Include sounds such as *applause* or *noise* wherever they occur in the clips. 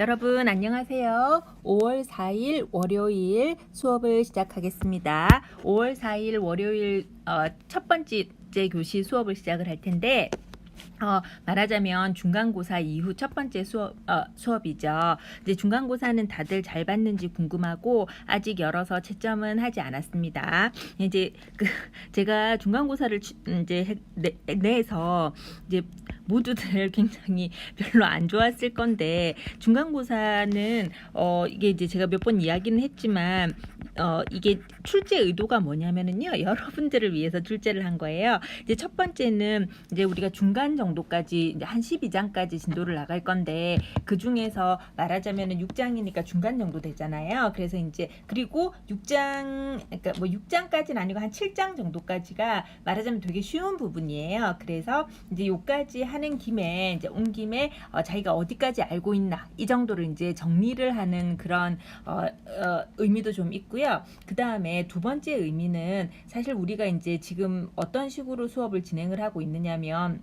여러분 안녕하세요. 5월 4일 월요일 수업을 시작하겠습니다. 5월 4일 월요일 어, 첫 번째 교시 수업을 시작을 할 텐데 어, 말하자면 중간고사 이후 첫 번째 수업, 어, 수업이죠. 이제 중간고사는 다들 잘 봤는지 궁금하고 아직 열어서 채점은 하지 않았습니다. 이제 그 *laughs* 제가 중간고사를 취- 이제 해- 내, 내서 이제 모두들 *laughs* 굉장히 별로 안 좋았을 건데 중간고사는 어 이게 이제 제가 몇 번 이야기는 했지만 어 이게 출제 의도가 뭐냐면은요 *laughs* 여러분들을 위해서 출제를 한 거예요. 이제 첫 번째는 이제 우리가 중간 정도까지 한 12장까지 진도를 나갈 건데 그 중에서 말하자면은 6장이니까 중간 정도 되잖아요. 그래서 이제 그리고 6장 그러니까 뭐 6장까지는 아니고 한 7장 정도까지가 말하자면 되게 쉬운 부분이에요. 그래서 이제 요까지 하는 김에 이제 온 김에 어, 자기가 어디까지 알고 있나 이 정도를 이제 정리를 하는 그런 어, 어, 의미도 좀 있고요. 그 다음에 두 번째 의미는 사실 우리가 이제 지금 어떤 식으로 수업을 진행을 하고 있느냐면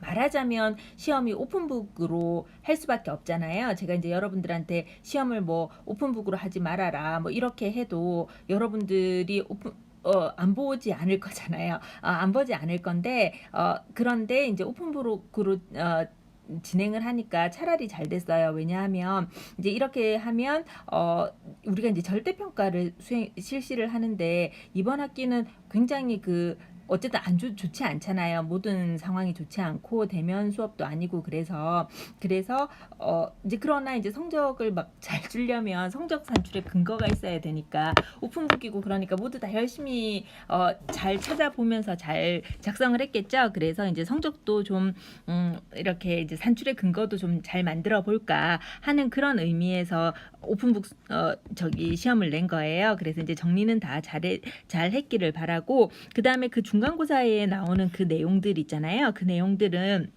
말하자면 시험이 오픈북으로 할 수밖에 없잖아요. 제가 이제 여러분들한테 시험을 뭐 오픈북으로 하지 말아라 뭐 이렇게 해도 여러분들이 오픈 어, 안 보지 않을 거잖아요. 어, 안 보지 않을 건데, 어, 그런데 이제 오픈북으로, 어, 진행을 하니까 차라리 잘 됐어요. 왜냐하면 이제 이렇게 하면 어 우리가 이제 절대 평가를 수행 실시를 하는데 이번 학기는 굉장히 그 어쨌든 안 좋, 좋지 않잖아요. 모든 상황이 좋지 않고 대면 수업도 아니고 그래서 그래서 어 이제 그러나 이제 성적을 막 잘 주려면 성적 산출에 근거가 있어야 되니까 오픈북이고 그러니까 모두 다 열심히 어 잘 찾아보면서 잘 작성을 했겠죠. 그래서 이제 성적도 좀 음, 이렇게 이제 산출의 근거도 좀 잘 만들어 볼까 하는 그런 의미에서 오픈북 어, 저기 시험을 낸 거예요. 그래서 이제 정리는 다 잘해, 잘 했기를 바라고 그 다음에 그 중간고사에 나오는 그 내용들 있잖아요. 그 내용들은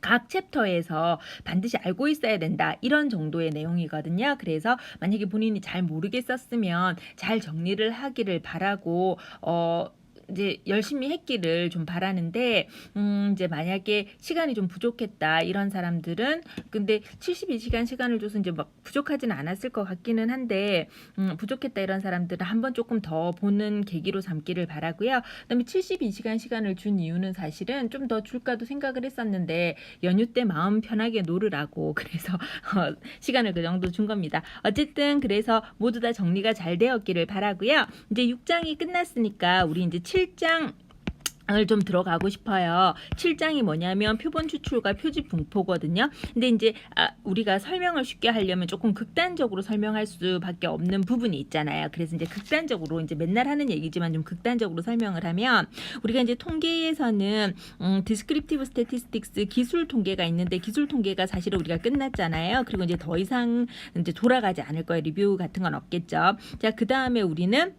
각 챕터에서 반드시 알고 있어야 된다 이런 정도의 내용이거든요. 그래서 만약에 본인이 잘 모르겠었으면 잘 정리를 하기를 바라고 어 이제 열심히 했기를 좀 바라는데 음 이제 만약에 시간이 좀 부족했다 이런 사람들은 근데 72시간 시간을 줘서 이제 막 부족하지는 않았을 것 같기는 한데 음 부족했다 이런 사람들은 한번 조금 더 보는 계기로 삼기를 바라고요. 그다음에 72시간 시간을 준 이유는 사실은 좀 더 줄까도 생각을 했었는데 연휴 때 마음 편하게 놀으라고 *laughs* 그래서 어, 시간을 그 정도 준 겁니다. 어쨌든 그래서 모두 다 정리가 잘 되었기를 바라고요. 이제 6장이 끝났으니까 우리 이제 7장 을좀 들어가고 싶어요. 7장이 뭐냐면 표본 추출과 표지 분포거든요. 근데 이제 아, 우리가 설명을 쉽게 하려면 조금 극단적으로 설명할 수밖에 없는 부분이 있잖아요. 그래서 이제 극단적으로 이제 맨날 하는 얘기지만 좀 극단적으로 설명을 하면 우리가 이제 통계에서는 음, 디스크립티브 스태티스틱스 기술 통계가 있는데 기술 통계가 사실은 우리가 끝났잖아요. 그리고 이제 더 이상 이제 돌아가지 않을 거예요. 리뷰 같은 건 없겠죠. 자, 그 다음에 우리는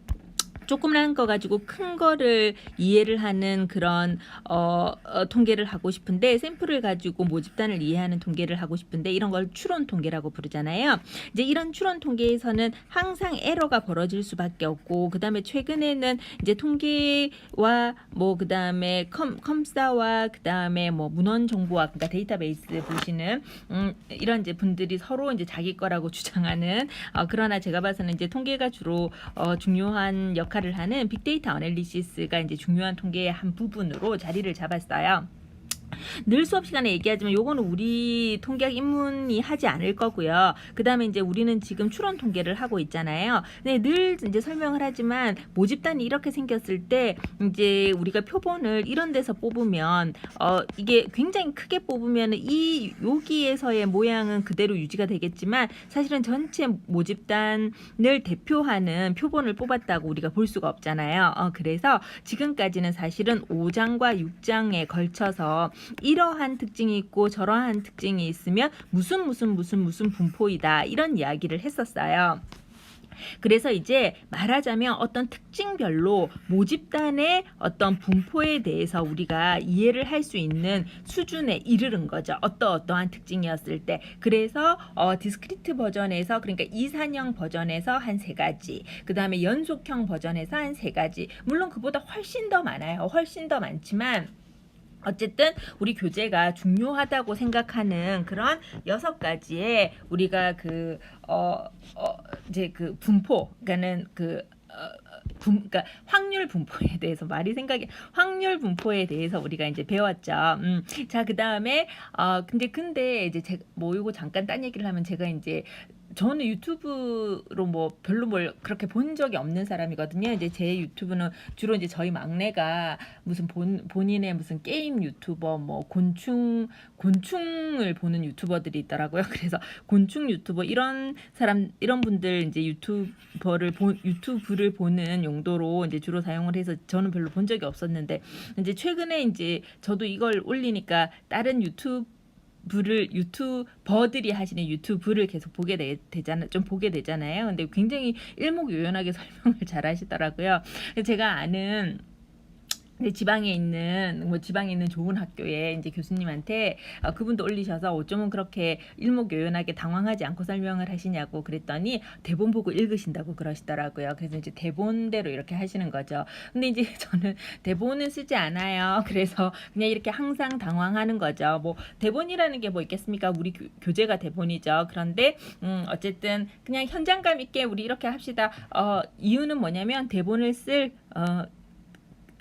조그만 거 가지고 큰 거를 이해를 하는 그런 어, 어, 통계를 하고 싶은데 샘플을 가지고 모집단을 이해하는 통계를 하고 싶은데 이런 걸 추론 통계라고 부르잖아요. 이제 이런 추론 통계에서는 항상 에러가 벌어질 수밖에 없고 그다음에 최근에는 이제 통계와 뭐 그다음에 컴 컴사와 그다음에 뭐 문헌 정보학 그러니까 데이터베이스 보시는 음, 이런 이제 분들이 서로 이제 자기 거라고 *laughs* 주장하는 어, 그러나 제가 봐서는 이제 통계가 주로 어, 중요한 역할 을 하는 빅데이터 어널리시스가 이제 중요한 통계의 한 부분으로 자리를 잡았어요. 늘 수업 시간에 얘기하지만 요거는 우리 통계학 입문이 하지 않을 거고요. 그 다음에 이제 우리는 지금 추론 통계를 하고 있잖아요. 근데 늘 이제 설명을 하지만 모집단이 이렇게 생겼을 때 이제 우리가 표본을 이런 데서 뽑으면 어 이게 굉장히 크게 뽑으면 이 여기에서의 모양은 그대로 유지가 되겠지만 사실은 전체 모집단을 대표하는 표본을 뽑았다고 우리가 볼 수가 없잖아요. 어 그래서 지금까지는 사실은 5장과 6장에 걸쳐서 이러한 특징이 있고 저러한 특징이 있으면 무슨 무슨 무슨 무슨 분포이다 이런 이야기를 했었어요. 그래서 이제 말하자면 어떤 특징별로 모집단의 어떤 분포에 대해서 우리가 이해를 할 수 있는 수준에 이르는 거죠. 어떠 어떠한 특징이었을 때. 그래서 어, 디스크리트 버전에서 그러니까 이산형 버전에서 한 세 가지, 그 다음에 연속형 버전에서 한 세 가지. 물론 그보다 훨씬 더 많아요. 훨씬 더 많지만 어쨌든 우리 교재가 중요하다고 생각하는 그런 여섯 가지의 우리가 그 어 어, 이제 그 분포 그러니까는 그 어, 분, 그러니까 확률 분포에 *laughs* 대해서 말이 생각이 확률 분포에 대해서 우리가 이제 배웠죠. 음. 자, 그다음에 어 근데 근데 이제 제가 뭐 이거 잠깐 딴 얘기를 하면 제가 이제 저는 유튜브로 뭐 별로 뭘 그렇게 본 적이 없는 사람이거든요. 이제 제 유튜브는 주로 이제 저희 막내가 무슨 본 본인의 무슨 게임 유튜버 뭐 곤충 곤충을 보는 유튜버들이 있더라고요. *laughs* 그래서 곤충 유튜버 이런 사람 이런 분들 이제 유튜버를 보 유튜브를 보는 용도로 이제 주로 사용을 해서 저는 별로 본 적이 없었는데 이제 최근에 이제 저도 이걸 올리니까 다른 유튜브 부를 유튜버들이 하시는 유튜브를 계속 보게 되, 되잖아 좀 보게 되잖아요. 근데 굉장히 일목요연하게 *laughs* 설명을 잘 하시더라고요. 제가 아는 근데 지방에 있는 뭐 지방에 있는 좋은 학교에 이제 교수님한테 어, 그분도 올리셔서 어쩌면 그렇게 일목요연하게 당황하지 않고 설명을 하시냐고 그랬더니 대본 보고 읽으신다고 그러시더라고요. 그래서 이제 대본대로 이렇게 하시는 거죠. 근데 이제 *laughs* 저는 대본은 쓰지 않아요. 그래서 그냥 이렇게 항상 당황하는 거죠. 뭐 대본이라는 게 뭐 있겠습니까? 우리 교, 교재가 대본이죠. 그런데 음 어쨌든 그냥 현장감 있게 우리 이렇게 합시다. 어 이유는 뭐냐면 대본을 쓸 어,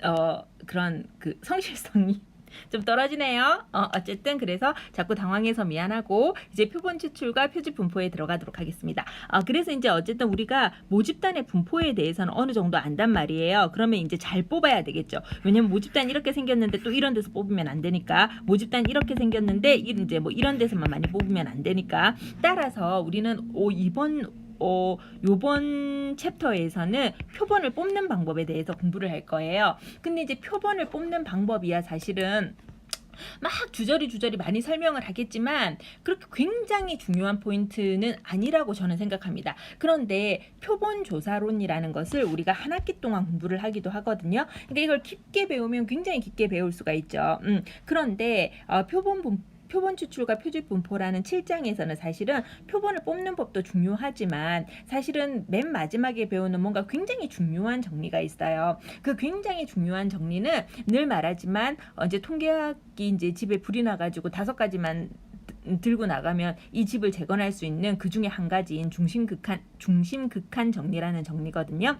어 그런 그 성실성이 *laughs* 좀 떨어지네요. 어, 어쨌든 그래서 자꾸 당황해서 미안하고 이제 표본 추출과 표지 분포에 들어가도록 하겠습니다. 어, 그래서 이제 어쨌든 우리가 모집단의 분포에 대해서는 어느 정도 안단 말이에요. 그러면 이제 잘 뽑아야 되겠죠. 왜냐면 모집단 이렇게 생겼는데 또 이런 데서 뽑으면 안 되니까 모집단 이렇게 생겼는데 이제 뭐 이런 데서만 많이 뽑으면 안 되니까 따라서 우리는 오 이번 어, 요번 챕터에서는 표본을 뽑는 방법에 대해서 공부를 할 거예요. 근데 이제 표본을 뽑는 방법이야 사실은 막 주저리 주저리 많이 설명을 하겠지만 그렇게 굉장히 중요한 포인트는 아니라고 저는 생각합니다. 그런데 표본 조사론이라는 것을 우리가 한 학기 동안 공부를 하기도 하거든요. 그러니까 이걸 깊게 배우면 굉장히 깊게 배울 수가 있죠. 음, 그런데 어, 표본 분 표본 추출과 표지 분포라는 7장에서는 사실은 표본을 뽑는 법도 중요하지만 사실은 맨 마지막에 배우는 뭔가 굉장히 중요한 정리가 있어요. 그 굉장히 중요한 정리는 늘 말하지만 어, 이제 통계학이 이제 집에 불이 나가지고 다섯 가지만 들고 나가면 이 집을 재건할 수 있는 그 중에 한 가지인 중심 극한 중심 극한 정리라는 정리거든요.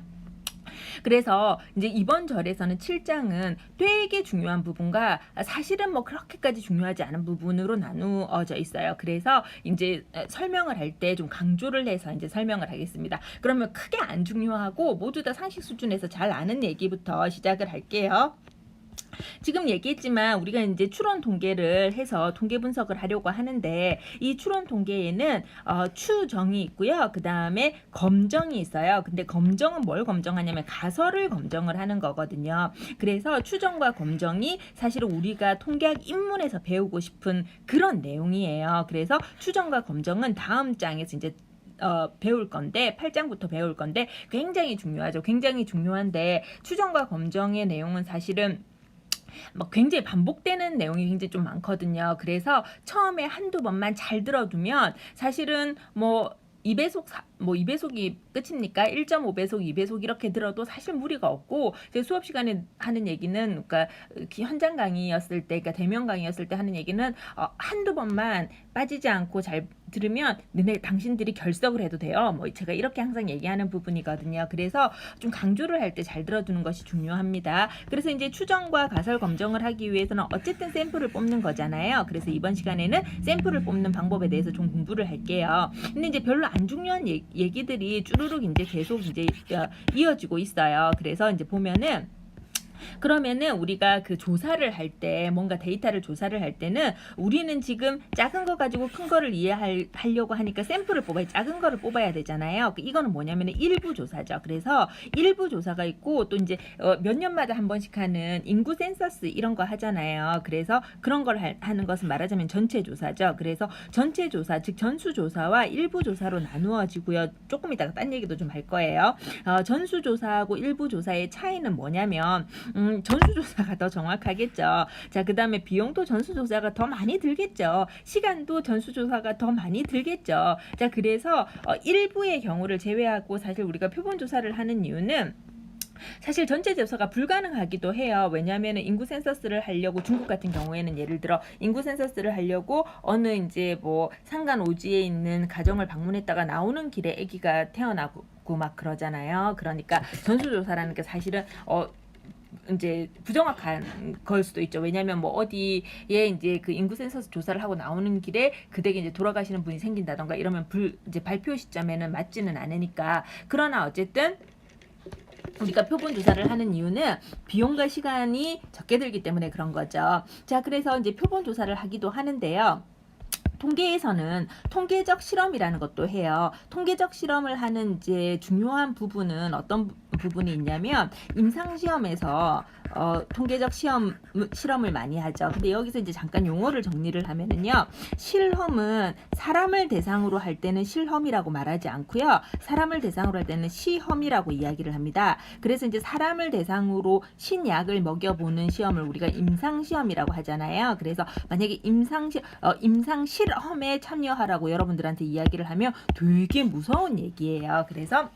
그래서 이제 이번 절에서는 7장은 되게 중요한 부분과 사실은 뭐 그렇게까지 중요하지 않은 부분으로 나누어져 있어요. 그래서 이제 설명을 할 때 좀 강조를 해서 이제 설명을 하겠습니다. 그러면 크게 안 중요하고 모두 다 상식 수준에서 잘 아는 얘기부터 시작을 할게요. 지금 얘기했지만 우리가 이제 추론 통계를 해서 통계 분석을 하려고 하는데 이 추론 통계에는 어, 추정이 있고요. 그 다음에 검정이 있어요. 근데 검정은 뭘 검정하냐면 가설을 검정을 하는 거거든요. 그래서 추정과 검정이 사실은 우리가 통계학 입문에서 배우고 싶은 그런 내용이에요. 그래서 추정과 검정은 다음 장에서 이제 어, 배울 건데 8장부터 배울 건데 굉장히 중요하죠. 굉장히 중요한데 추정과 검정의 내용은 사실은 막 굉장히 반복되는 내용이 굉장히 좀 많거든요. 그래서 처음에 한두 번만 잘 들어두면 사실은 뭐 2배속 뭐 2배속이 끝입니까? 1.5배속, 2배속 이렇게 들어도 사실 무리가 없고 제 수업 시간에 하는 얘기는 그러니까 현장 강의였을 때 그러니까 대면 강의였을 때 하는 얘기는 어, 한두 번만 빠지지 않고 잘 들으면 너네 당신들이 결석을 해도 돼요. 뭐 제가 이렇게 항상 얘기하는 부분이거든요. 그래서 좀 강조를 할 때 잘 들어두는 것이 중요합니다. 그래서 이제 추정과 가설 검정을 하기 위해서는 어쨌든 샘플을 뽑는 거잖아요. 그래서 이번 시간에는 샘플을 뽑는 방법에 대해서 좀 공부를 할게요. 근데 이제 별로 안 중요한 얘기들이 쭈루룩 이제 계속 이제 어, 이어지고 있어요. 그래서 이제 보면은 그러면은 우리가 그 조사를 할 때 뭔가 데이터를 조사를 할 때는 우리는 지금 작은 거 가지고 큰 거를 이해하려고 하니까 샘플을 뽑아야 작은 거를 뽑아야 되잖아요. 그 이거는 뭐냐면은 일부 조사죠. 그래서 일부 조사가 있고 또 이제 어, 몇 년마다 한 번씩 하는 인구 센서스 이런 거 하잖아요. 그래서 그런 걸 하, 하는 것은 말하자면 전체 조사죠. 그래서 전체 조사 즉 전수 조사와 일부 조사로 나누어지고요. 조금 이따가 딴 얘기도 좀 할 거예요. 어, 전수 조사하고 일부 조사의 차이는 뭐냐면 음, 전수조사가 더 정확하겠죠. 자, 그 다음에 비용도 전수조사가 더 많이 들겠죠. 시간도 전수조사가 더 많이 들겠죠. 자, 그래서 어, 일부의 경우를 제외하고 사실 우리가 표본조사를 하는 이유는 사실 전체 조사가 불가능하기도 해요. 왜냐하면 인구 센서스를 하려고 중국 같은 경우에는 예를 들어 인구 센서스를 하려고 어느 이제 뭐 산간 오지에 있는 가정을 방문했다가 나오는 길에 아기가 태어나고 막 그러잖아요. 그러니까 전수조사라는 게 사실은 어 이제 부정확한 걸 수도 있죠. 왜냐하면 뭐 어디에 이제 그 인구 센서스 조사를 하고 나오는 길에 그 댁에 이제 돌아가시는 분이 생긴다던가 이러면 불 이제 발표 시점에는 맞지는 않으니까 그러나 어쨌든 우리가 표본 조사를 하는 이유는 비용과 시간이 적게 들기 때문에 그런 거죠. 자, 그래서 이제 표본 조사를 하기도 하는데요. 통계에서는 통계적 실험이라는 것도 해요. 통계적 실험을 하는 이제 중요한 부분은 어떤 부- 부분이 있냐면 임상 시험에서 어, 통계적 시험 실험을 많이 하죠. 근데 여기서 이제 잠깐 용어를 정리를 하면은요. 실험은 사람을 대상으로 할 때는 실험이라고 말하지 않고요. 사람을 대상으로 할 때는 시험이라고 이야기를 합니다. 그래서 이제 사람을 대상으로 신약을 먹여보는 시험을 우리가 임상 시험이라고 하잖아요. 그래서 만약에 임상 시 어, 임상 실험에 참여하라고 여러분들한테 이야기를 하면 되게 무서운 얘기예요. 그래서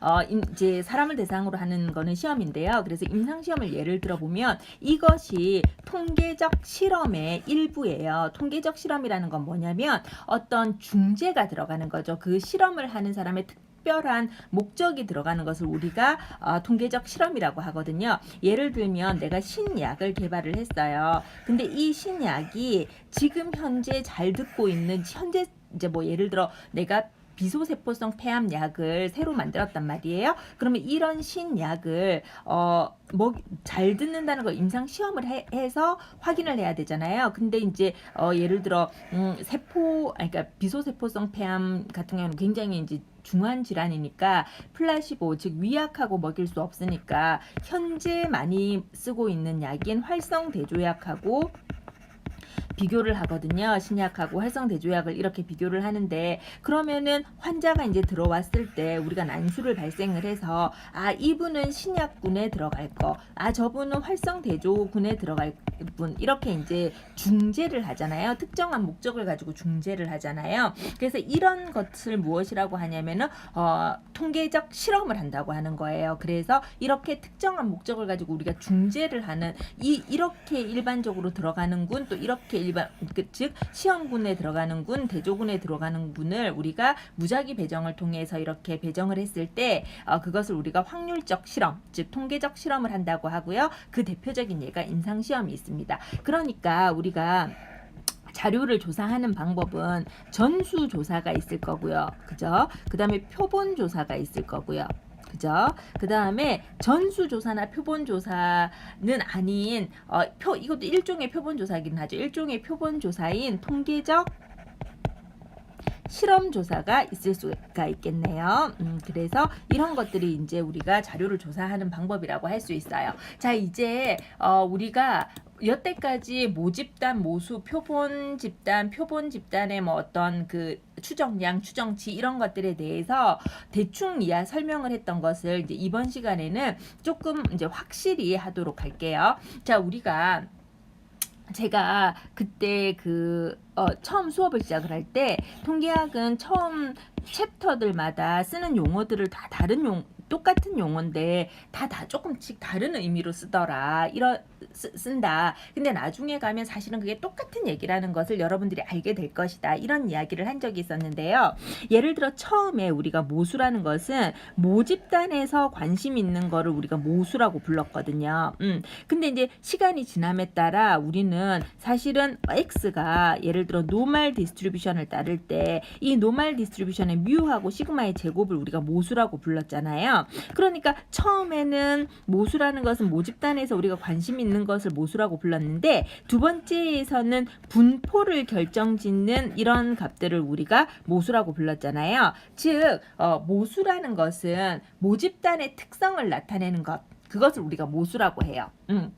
어, 임- 이제 사람을 대상으로 하는 거는 시험인데요. 그래서 임상 시험을 예를 들어 보면 이것이 통계적 실험의 일부예요. 통계적 실험이라는 건 뭐냐면 어떤 중재가 들어가는 거죠. 그 실험을 하는 사람의 특별한 목적이 들어가는 것을 우리가 어, 통계적 실험이라고 하거든요. 예를 들면 내가 신약을 개발을 했어요. 근데 이 신약이 지금 현재 잘 듣고 있는 현재 이제 뭐 예를 들어 내가 비소세포성 폐암 약을 새로 만들었단 말이에요. 그러면 이런 신약을 어, 뭐, 잘 듣는다는 걸 임상 시험을 해, 해서 확인을 해야 되잖아요. 근데 이제 어, 예를 들어 음, 세포, 아니, 그러니까 비소세포성 폐암 같은 경우는 굉장히 이제 중한 질환이니까 플라시보 즉 위약하고 먹일 수 없으니까 현재 많이 쓰고 있는 약인 활성 대조약하고 비교를 하거든요. 신약하고 활성 대조약을 이렇게 비교를 하는데 그러면은 환자가 이제 들어왔을 때 우리가 난수를 발생을 해서 아 이분은 신약군에 들어갈 거, 아 저분은 활성 대조군에 들어갈 분 이렇게 이제 중재를 하잖아요. 특정한 목적을 가지고 중재를 하잖아요. 그래서 이런 것을 무엇이라고 하냐면은 어, 통계적 실험을 한다고 하는 거예요. 그래서 이렇게 특정한 목적을 가지고 우리가 중재를 하는 이 이렇게 일반적으로 들어가는 군 또 이렇게 일반 그, 즉 시험군에 들어가는 군 대조군에 들어가는 군을 우리가 무작위 배정을 통해서 이렇게 배정을 했을 때 어, 그것을 우리가 확률적 실험 즉 통계적 실험을 한다고 하고요. 그 대표적인 예가 임상 시험이 있습니다. 그러니까 우리가 자료를 조사하는 방법은 전수 조사가 있을 거고요. 그죠? 그 다음에 표본 조사가 있을 거고요. 그죠? 그 다음에 전수조사나 표본조사는 아닌, 어, 표, 이것도 일종의 표본조사긴 하죠. 일종의 표본조사인 통계적 실험 조사가 있을 수가 있겠네요. 음, 그래서 이런 것들이 이제 우리가 자료를 조사하는 방법이라고 할 수 있어요. 자, 이제, 어, 우리가 여태까지 모집단, 모수, 표본 집단, 표본 집단의 뭐 어떤 그 추정량, 추정치 이런 것들에 대해서 대충 이야 설명을 했던 것을 이제 이번 시간에는 조금 이제 확실히 하도록 할게요. 자, 우리가 제가 그때 그 어, 처음 수업을 시작을 할 때 통계학은 처음 챕터들마다 쓰는 용어들을 다 다른 용 똑같은 용어인데 다 다 조금씩 다른 의미로 쓰더라. 이런 쓰, 쓴다. 근데 나중에 가면 사실은 그게 똑같은 얘기라는 것을 여러분들이 알게 될 것이다. 이런 이야기를 한 적이 있었는데요. 예를 들어 처음에 우리가 모수라는 것은 모집단에서 관심 있는 거를 우리가 모수라고 불렀거든요. 음. 근데 이제 시간이 지남에 따라 우리는 사실은 x가 예를 들어 노말 디스트리뷰션을 따를 때 이 노말 디스트리뷰션의 뮤하고 시그마의 제곱을 우리가 모수라고 불렀잖아요. 그러니까 처음에는 모수라는 것은 모집단에서 우리가 관심 있는 것을 모수라고 불렀는데 두 번째에서는 분포를 결정짓는 이런 값들을 우리가 모수라고 불렀잖아요. 즉 어, 모수라는 것은 모집단의 특성을 나타내는 것 그것을 우리가 모수라고 해요. 음.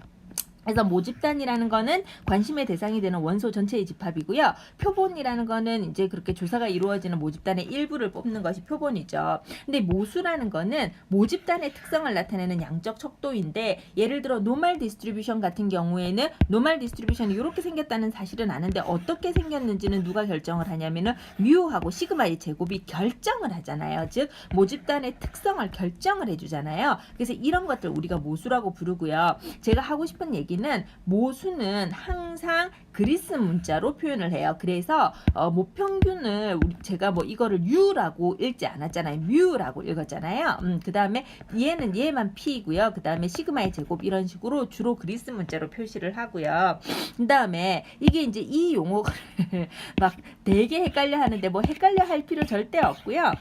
그래서 모집단이라는 거는 관심의 대상이 되는 원소 전체의 집합이고요. 표본이라는 거는 이제 그렇게 조사가 이루어지는 모집단의 일부를 뽑는 것이 표본이죠. 근데 모수라는 거는 모집단의 특성을 나타내는 양적 척도인데 예를 들어 노멀 디스트리뷰션 같은 경우에는 노멀 디스트리뷰션이 이렇게 생겼다는 사실은 아는데 어떻게 생겼는지는 누가 결정을 하냐면은 뮤하고 시그마의 제곱이 결정을 하잖아요. 즉 모집단의 특성을 결정을 해주잖아요. 그래서 이런 것들 우리가 모수라고 부르고요. 제가 하고 싶은 얘기 는 모수는 항상 그리스 문자로 표현을 해요. 그래서 어, 모평균을 우리 제가 뭐 이거를 U라고 읽지 않았잖아요. 뮤라고 읽었잖아요. 음, 그 다음에 얘는 얘만 P이고요. 그 다음에 시그마의 제곱 이런 식으로 주로 그리스 문자로 표시를 하고요. 그 다음에 이게 이제 이 용어를 *laughs* 막 되게 헷갈려 하는데 뭐 헷갈려 할 필요 절대 없고요.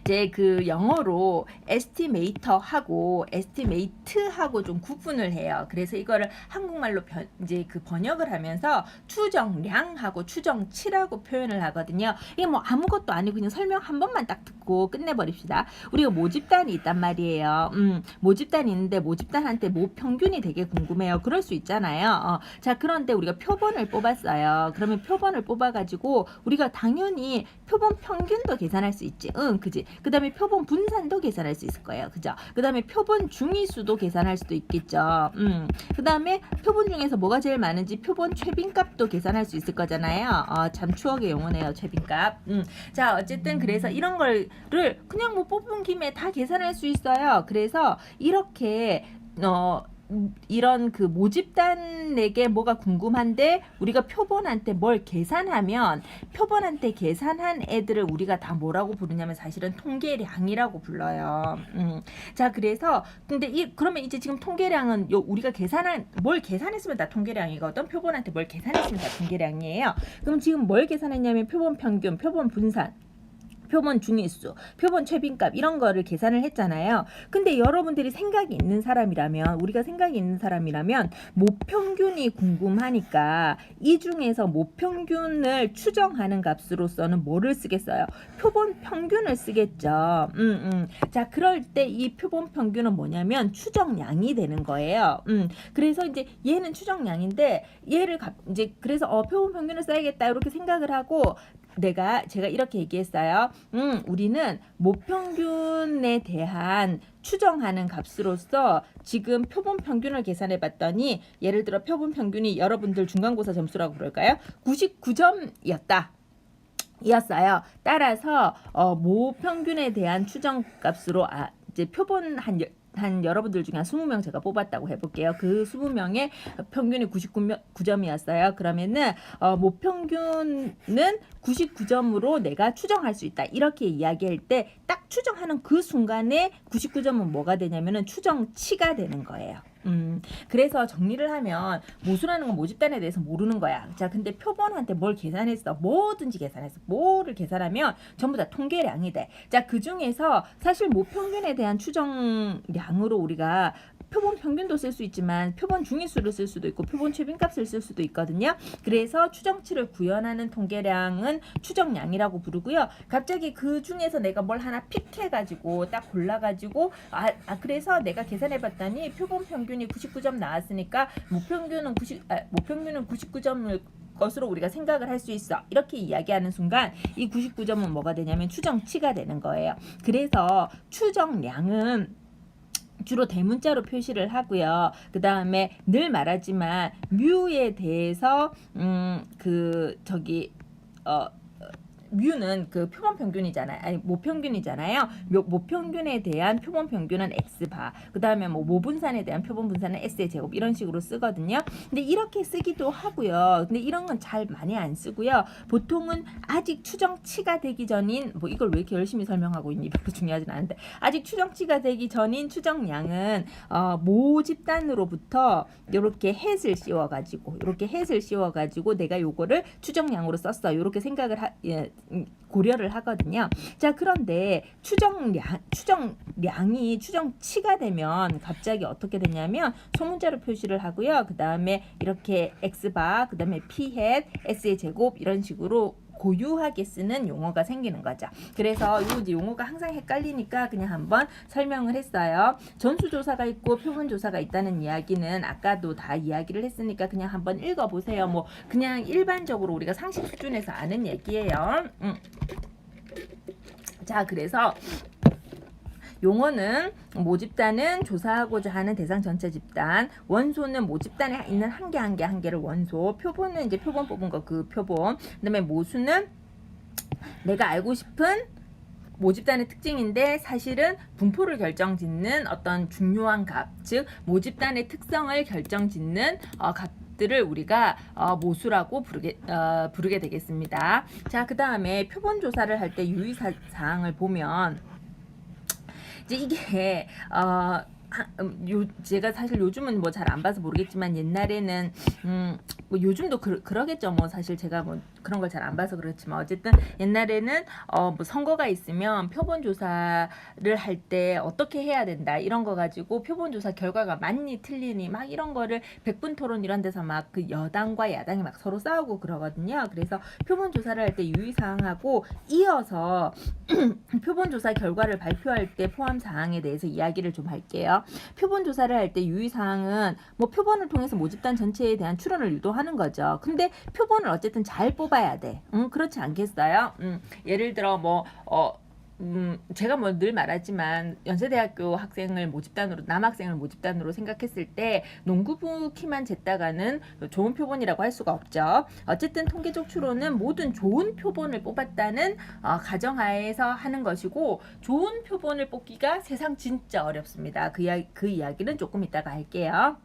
이제 그 영어로 에스티메이터하고 에스티메이트하고 좀 구분을 해요. 그래서 이거를 한국말로 변, 이제 그 번역을 하면서 추정량하고 추정치라고 표현을 하거든요. 이게 뭐 아무것도 아니고 그냥 설명 한 번만 딱 듣고 끝내버립시다. 우리가 모집단이 있단 말이에요. 음, 모집단이 있는데 모집단한테 모 평균이 되게 궁금해요. 그럴 수 있잖아요. 어, 자, 그런데 우리가 표본을 뽑았어요. 그러면 표본을 뽑아가지고 우리가 당연히 표본 평균도 계산할 수 있지. 응, 그 지? 그 다음에 표본 분산도 계산할 수 있을 거예요. 그죠? 그 다음에 표본 중위수도 계산할 수도 있겠죠. 음, 그 다음에 표본 중에서 뭐가 제일 많은지 표본 최빈값도 계산할 수 있을 거잖아요. 어, 참 추억의 용어네요. 최빈값. 음, 자, 어쨌든 그래서 이런 거를 그냥 뭐 뽑은 김에 다 계산할 수 있어요. 그래서 이렇게 어, 음, 이런 그 모집단에게 뭐가 궁금한데 우리가 표본한테 뭘 계산하면 표본한테 계산한 애들을 우리가 다 뭐라고 부르냐면 사실은 통계량이라고 불러요. 음. 자 그래서 근데 이 그러면 이제 지금 통계량은 요 우리가 계산한 뭘 계산했으면 다 통계량이거든. 표본한테 뭘 계산했으면 다 통계량이에요. 그럼 지금 뭘 계산했냐면 표본 평균, 표본 분산. 표본 중위수, 표본 최빈값 이런 거를 계산을 했잖아요. 근데 여러분들이 생각이 있는 사람이라면 우리가 생각이 있는 사람이라면 모평균이 궁금하니까 이 중에서 모평균을 추정하는 값으로서는 뭐를 쓰겠어요? 표본 평균을 쓰겠죠. 음, 음. 자, 그럴 때 이 표본 평균은 뭐냐면 추정량이 되는 거예요. 음. 그래서 이제 얘는 추정량인데 얘를 가, 이제 그래서 어 표본 평균을 써야겠다 이렇게 생각을 하고 내가 제가 이렇게 얘기했어요. 음, 우리는 모평균에 대한 추정하는 값으로서 지금 표본 평균을 계산해 봤더니 예를 들어 표본 평균이 여러분들 중간고사 점수라고 그럴까요? 99점이었다. 이었어요. 따라서 어, 모평균에 대한 추정 값으로 아, 이제 표본 한 여- 한 여러분들 중에 한 20명 제가 뽑았다고 해볼게요. 그 20명의 평균이 99점이었어요. 그러면은 어, 모평균은 99점으로 내가 추정할 수 있다. 이렇게 이야기할 때 딱 추정하는 그 순간에 99점은 뭐가 되냐면은 추정치가 되는 거예요. 음, 그래서 정리를 하면 모수라는 건 모집단에 대해서 모르는 거야. 자, 근데 표본한테 뭘 계산했어? 뭐든지 계산했어. 뭐를 계산하면 전부 다 통계량이 돼. 자, 그 중에서 사실 모평균에 대한 추정량으로 우리가 표본 평균도 쓸 수 있지만 표본 중위수를 쓸 수도 있고 표본 최빈값을 쓸 수도 있거든요. 그래서 추정치를 구현하는 통계량은 추정량이라고 부르고요. 갑자기 그 중에서 내가 뭘 하나 픽해가지고 딱 골라가지고 아, 아 그래서 내가 계산해봤더니 표본 평균이 99점 나왔으니까 모평균은 90 아, 모평균은 99점을 것으로 우리가 생각을 할 수 있어. 이렇게 이야기하는 순간 이 99점은 뭐가 되냐면 추정치가 되는 거예요. 그래서 추정량은 주로 대문자로 표시를 하고요. 그 다음에 늘 말하지만 뮤에 대해서 음 그 저기 어 뮤는 그 표본 평균이잖아요. 아니 모평균이잖아요. 모- 모평균에 대한 표본 평균은 x 바. 그 다음에 뭐 모분산에 대한 표본 분산은 s의 제곱 이런 식으로 쓰거든요. 근데 이렇게 쓰기도 하고요. 근데 이런 건 잘 많이 안 쓰고요. 보통은 아직 추정치가 되기 전인 뭐 이걸 왜 이렇게 열심히 설명하고 있니? 별로 중요하진 않은데 아직 추정치가 되기 전인 추정량은 어, 모 집단으로부터 이렇게 햇을 씌워가지고 이렇게 햇을 씌워가지고 내가 요거를 추정량으로 썼어. 이렇게 생각을 하, 예, 음, 고려를 하거든요. 자 그런데 추정량 추정량이 추정치가 되면 갑자기 어떻게 되냐면 소문자로 표시를 하고요. 그 다음에 이렇게 x 바, 그 다음에 p 햇, s의 제곱 이런 식으로 고유하게 쓰는 용어가 생기는 거죠. 그래서 이 용어가 항상 헷갈리니까 그냥 한번 설명을 했어요. 전수조사가 있고 표본조사가 있다는 이야기는 아까도 다 이야기를 했으니까 그냥 한번 읽어보세요. 뭐 그냥 일반적으로 우리가 상식 수준에서 아는 얘기예요. 음. 자, 그래서 용어는 모집단은 조사하고자 하는 대상 전체 집단, 원소는 모집단에 있는 한 개 한 개 한 개를 원소, 표본은 이제 표본 뽑은 거 그 표본, 그다음에 모수는 내가 알고 싶은 모집단의 특징인데 사실은 분포를 결정짓는 어떤 중요한 값, 즉 모집단의 특성을 결정짓는 어, 값 들을 우리가 어, 모수라고 부르게 어, 부르게 되겠습니다. 자, 그 다음에 표본 조사를 할 때 유의 사- 사항을 보면 이제 이게 어. 하- 음, 요 제가 사실 요즘은 뭐 잘 안 봐서 모르겠지만 옛날에는 음 뭐 요즘도 그, 그러겠죠 뭐 사실 제가 뭐 그런 걸 잘 안 봐서 그렇지만 어쨌든 옛날에는 어 뭐 선거가 있으면 표본 조사를 할 때 어떻게 해야 된다 이런 거 가지고 표본 조사 결과가 맞니 틀리니 막 이런 거를 백분 토론 이런 데서 막 그 여당과 야당이 막 서로 싸우고 그러거든요 그래서 표본 조사를 할 때 유의 사항하고 이어서 *clears throat* 표본 조사 결과를 발표할 때 포함 사항에 대해서 이야기를 좀 할게요. 표본 조사를 할 때 유의 사항은 뭐 표본을 통해서 모집단 전체에 대한 추론을 유도하는 거죠. 근데 표본을 어쨌든 잘 뽑 아야 돼. 음, 그렇지 않겠어요? 음, 예를 들어 뭐 어. 음, 제가 뭐 늘 말하지만 연세대학교 학생을 모집단으로 남학생을 모집단으로 생각했을 때 농구부 키만 쟀다가는 좋은 표본이라고 할 수가 없죠. 어쨌든 통계적 추론은 모든 좋은 표본을 뽑았다는 어, 가정하에서 하는 것이고 좋은 표본을 뽑기가 세상 진짜 어렵습니다. 그, 이야, 그 이야기는 조금 이따가 할게요.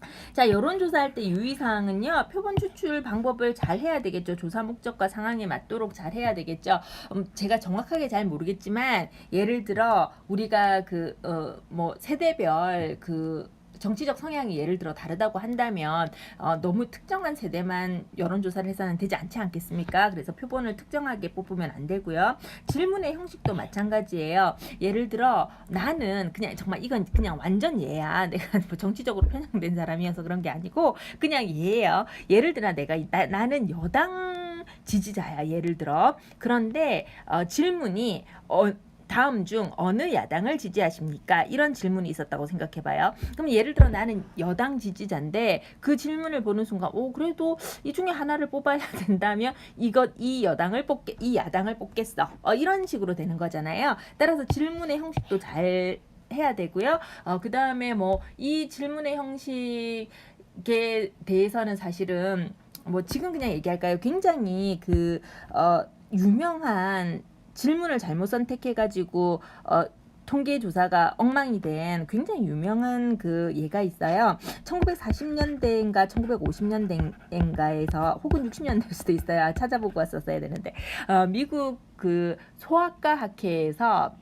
*laughs* 자, 여론조사할 때 유의사항은요, 표본 추출 방법을 잘 해야 되겠죠. 조사 목적과 상황에 맞도록 잘 해야 되겠죠. 음, 제가 정확하게 잘 모르겠지만, 예를 들어, 우리가 그, 어, 뭐, 세대별 그, 정치적 성향이 예를 들어 다르다고 한다면 어, 너무 특정한 세대만 여론조사를 해서는 되지 않지 않겠습니까? 그래서 표본을 특정하게 뽑으면 안 되고요. 질문의 형식도 마찬가지예요. 예를 들어 나는 그냥 정말 이건 그냥 완전 예야. *laughs* 내가 뭐 정치적으로 편향된 사람이어서 그런 게 아니고 그냥 예예요. 예를 들어 내가 이- 나, 나는 여당 지지자야. 예를 들어 그런데 어, 질문이 어, 다음 중 어느 야당을 지지하십니까? 이런 질문이 있었다고 생각해 봐요. 그럼 예를 들어 나는 여당 지지자인데 그 질문을 보는 순간, 오 그래도 이 중에 하나를 뽑아야 *laughs* 된다면 이것 이 여당을 뽑게 이 야당을 뽑겠어. 어, 이런 식으로 되는 거잖아요. 따라서 질문의 형식도 잘 해야 되고요. 어, 그 다음에 뭐 이 질문의 형식에 대해서는 사실은 뭐 지금 그냥 얘기할까요? 굉장히 그 어, 유명한 질문을 잘못 선택해가지고 어, 통계 조사가 엉망이 된 굉장히 유명한 그 예가 있어요. 1940년대인가 1950년대인가에서 혹은 60년대일 수도 있어요. 찾아보고 왔었어야 되는데 어, 미국 그 소아과 학회에서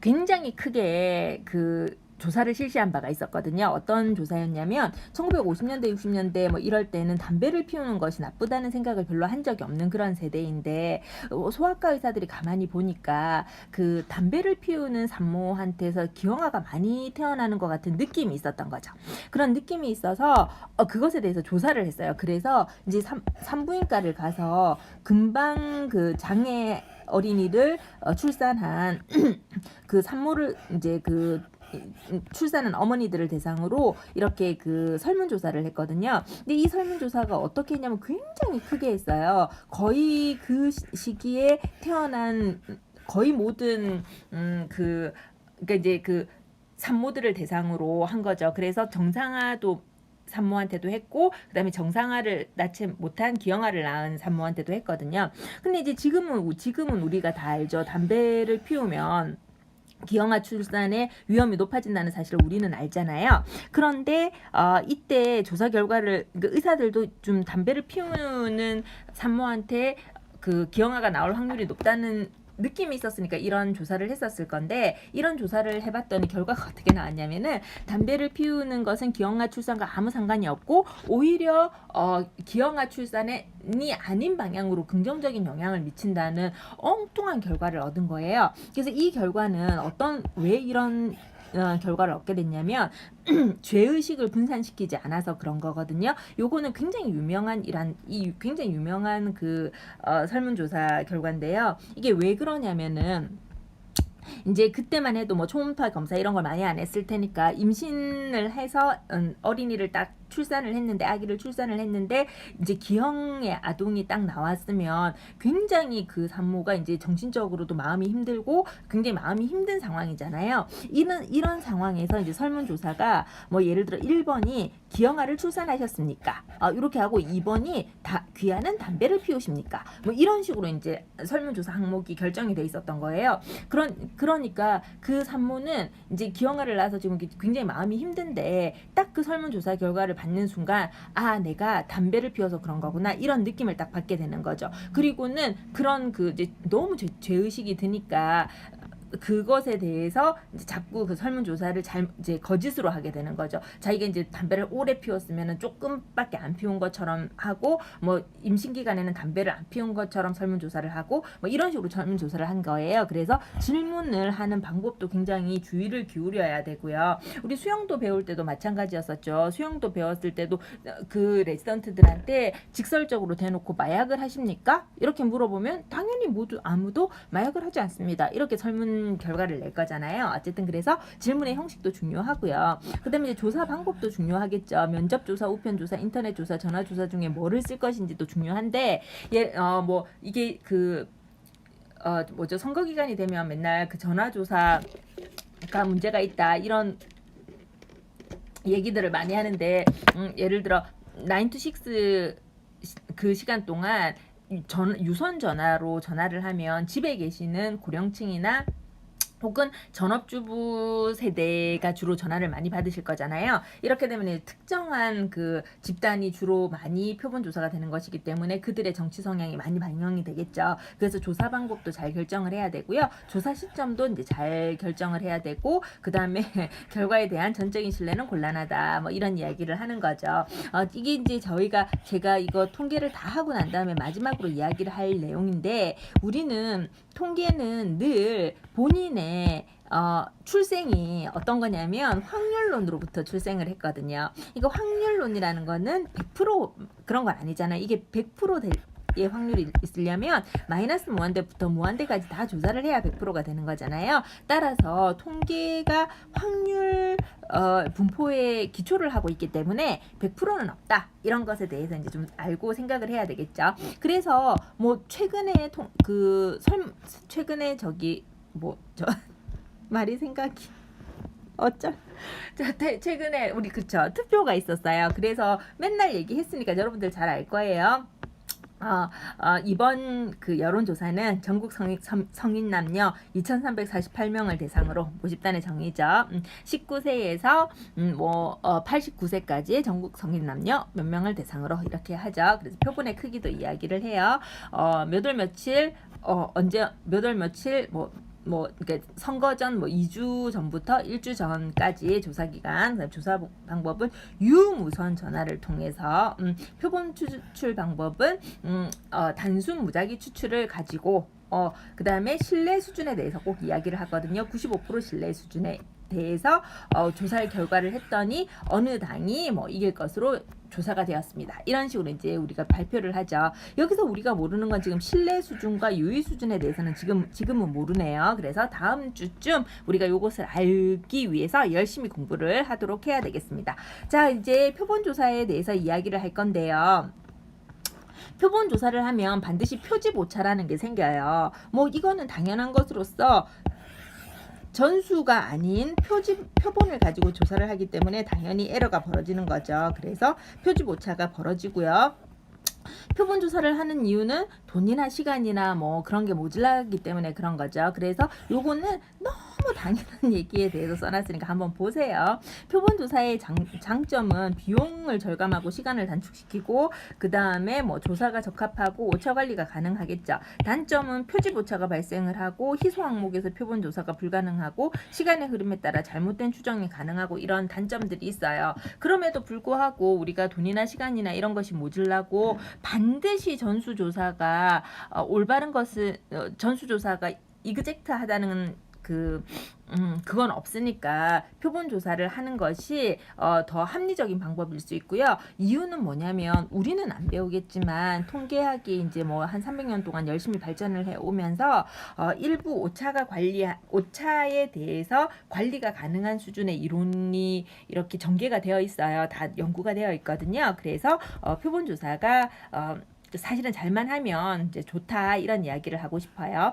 굉장히 크게 그 조사를 실시한 바가 있었거든요. 어떤 조사였냐면 1950년대, 60년대 뭐 이럴 때는 담배를 피우는 것이 나쁘다는 생각을 별로 한 적이 없는 그런 세대인데 어, 소아과 의사들이 가만히 보니까 그 담배를 피우는 산모한테서 기형아가 많이 태어나는 것 같은 느낌이 있었던 거죠. 그런 느낌이 있어서 어, 그것에 대해서 조사를 했어요. 그래서 이제 산, 산부인과를 가서 금방 그 장애 어린이를 어, 출산한 *clears throat* 그 산모를 이제 그 이- 출산한 어머니들을 대상으로 이렇게 그 설문조사를 했거든요. 근데 이 설문조사가 어떻게 했냐면 굉장히 크게 했어요. 거의 그 시- 시기에 태어난 거의 모든 음 그 그러니까 이제 그 산모들을 대상으로 한 거죠. 그래서 정상화도 산모한테도 했고 그다음에 정상화를 낳지 못한 기형아를 낳은 산모한테도 했거든요. 근데 이제 지금은 지금은 우리가 다 알죠. 담배를 피우면 기형아 출산의 위험이 높아진다는 사실을 우리는 알잖아요. 그런데 어, 이때 조사 결과를 그 의사들도 좀 담배를 피우는 산모한테 그 기형아가 나올 확률이 높다는 느낌이 있었으니까 이런 조사를 했었을 건데 이런 조사를 해봤더니 결과가 어떻게 나왔냐면은 담배를 피우는 것은 기형아 출산과 아무 상관이 없고 오히려 어, 기형아 출산이 아닌 방향으로 긍정적인 영향을 미친다는 엉뚱한 결과를 얻은 거예요. 그래서 이 결과는 어떤 왜 이런 어, 결과를 얻게 됐냐면 *clears throat* 죄의식을 분산시키지 않아서 그런 거거든요. 요거는 굉장히 유명한 이란 이 굉장히 유명한 그 어, 설문조사 결과인데요. 이게 왜 그러냐면은 이제 그때만 해도 뭐 초음파 검사 이런 걸 많이 안 했을 테니까 임신을 해서 음, 어린이를 딱 출산을 했는데 아기를 출산을 했는데 이제 기형의 아동이 딱 나왔으면 굉장히 그 산모가 이제 정신적으로도 마음이 힘들고 굉장히 마음이 힘든 상황이잖아요. 이런 이런 상황에서 이제 설문조사가 뭐 예를 들어 1번이 기형아를 출산하셨습니까? 어, 이렇게 하고 2번이 다 귀하는 담배를 피우십니까? 뭐 이런 식으로 이제 설문조사 항목이 결정이 돼 있었던 거예요. 그런 그러니까 그 산모는 이제 기형아를 낳아서 지금 굉장히 마음이 힘든데 딱 그 설문조사 결과를 받는 순간 아 내가 담배를 피워서 그런 거구나 이런 느낌을 딱 받게 되는 거죠. 그리고는 그런 그 이제 너무 죄, 죄의식이 드니까 그것에 대해서 이제 자꾸 그 설문조사를 잘 이제 거짓으로 하게 되는 거죠. 자기가 이제 담배를 오래 피웠으면은 조금밖에 안 피운 것처럼 하고 뭐 임신 기간에는 담배를 안 피운 것처럼 설문조사를 하고 뭐 이런 식으로 설문조사를 한 거예요. 그래서 질문을 하는 방법도 굉장히 주의를 기울여야 되고요. 우리 수영도 배울 때도 마찬가지였었죠. 수영도 배웠을 때도 그 레지던트들한테 직설적으로 대놓고 마약을 하십니까? 이렇게 물어보면 당연히 모두 아무도 마약을 하지 않습니다. 이렇게 설문 결과를 낼 거잖아요. 어쨌든 그래서 질문의 형식도 중요하고요. 그다음에 이제 조사 방법도 중요하겠죠. 면접 조사, 우편 조사, 인터넷 조사, 전화 조사 중에 뭐를 쓸 것인지도 중요한데 예어뭐 이게 그 어, 뭐죠 선거 기간이 되면 맨날 그 전화 조사가 문제가 있다 이런 얘기들을 많이 하는데 음, 예를 들어 9 to 6그 시간 동안 전, 유선 전화로 전화를 하면 집에 계시는 고령층이나 혹은 전업주부 세대가 주로 전화를 많이 받으실 거잖아요. 이렇게 되면 특정한 그 집단이 주로 많이 표본 조사가 되는 것이기 때문에 그들의 정치 성향이 많이 반영이 되겠죠. 그래서 조사 방법도 잘 결정을 해야 되고요. 조사 시점도 이제 잘 결정을 해야 되고 그 다음에 *laughs* 결과에 대한 전적인 신뢰는 곤란하다. 뭐 이런 이야기를 하는 거죠. 어, 이게 이제 저희가 제가 이거 통계를 다 하고 난 다음에 마지막으로 이야기를 할 내용인데 우리는 통계는 늘 본인의 어, 출생이 어떤 거냐면 확률론으로부터 출생을 했거든요. 이거 확률론이라는 거는 100% 그런 건 아니잖아요. 이게 100%될 의 확률이 있으려면 마이너스 무한대부터 무한대까지 다 조사를 해야 100%가 되는 거잖아요. 따라서 통계가 확률 어, 분포에 기초를 하고 있기 때문에 100%는 없다. 이런 것에 대해서 이제 좀 알고 생각을 해야 되겠죠. 그래서 뭐 최근에 통, 그 설, 최근에 저기 뭐 저 *laughs* 말이 생각이 어쩔 자, 태- 최근에 우리 그쵸 투표가 있었어요. 그래서 맨날 얘기했으니까 여러분들 잘 알 거예요. 어, 어, 이번 그 여론조사는 전국 성인, 성- 성인 남녀 2,348명을 대상으로 모집단의 정의죠. 음, 19세에서 음, 뭐 어, 89세까지 전국 성인 남녀 몇 명을 대상으로 이렇게 하죠. 그래서 표본의 크기도 이야기를 해요. 어, 몇월 며칠 어, 언제 몇 월 며칠 뭐 뭐 그러니까 선거 전뭐 2주 전부터 1주 전까지의 조사 기간, 조사 방법은 유무선 전화를 통해서 음, 표본 추출 방법은 음, 어, 단순 무작위 추출을 가지고 어, 그다음에 신뢰 수준에 대해서 꼭 이야기를 하거든요. 95% 신뢰 수준에 대해서 어, 조사 결과를 했더니 어느 당이 뭐 이길 것으로 조사가 되었습니다. 이런 식으로 이제 우리가 발표를 하죠. 여기서 우리가 모르는 건 지금 신뢰 수준과 유의 수준에 대해서는 지금 지금은 모르네요. 그래서 다음 주쯤 우리가 이것을 알기 위해서 열심히 공부를 하도록 해야 되겠습니다. 자, 이제 표본 조사에 대해서 이야기를 할 건데요. 표본 조사를 하면 반드시 표집 오차라는 게 생겨요. 뭐 이거는 당연한 것으로서 전수가 아닌 표집 표본을 가지고 조사를 하기 때문에 당연히 에러가 벌어지는 거죠. 그래서 표집 오차가 벌어지고요. 표본 조사를 하는 이유는 돈이나 시간이나 뭐 그런 게 모자라기 때문에 그런 거죠. 그래서 요거는 너무 당연한 *laughs* 얘기에 대해서 써놨으니까 한번 보세요. 표본 조사의 장, 장점은 비용을 절감하고 시간을 단축시키고 그 다음에 뭐 조사가 적합하고 오차 관리가 가능하겠죠. 단점은 표집 오차가 발생을 하고 희소 항목에서 표본 조사가 불가능하고 시간의 흐름에 따라 잘못된 추정이 가능하고 이런 단점들이 있어요. 그럼에도 불구하고 우리가 돈이나 시간이나 이런 것이 모질라고 반드시 전수조사가 어, 올바른 것을 어, 전수조사가 이그젝트하다는 그 그 음, 그건 없으니까 표본 조사를 하는 것이 어, 더 합리적인 방법일 수 있고요. 이유는 뭐냐면 우리는 안 배우겠지만 통계학이 이제 뭐 한 300년 동안 열심히 발전을 해 오면서 어, 일부 오차가 관리 오차에 대해서 관리가 가능한 수준의 이론이 이렇게 전개가 되어 있어요. 다 연구가 되어 있거든요. 그래서 어, 표본 조사가 어, 사실은 잘만 하면 이제 좋다 이런 이야기를 하고 싶어요.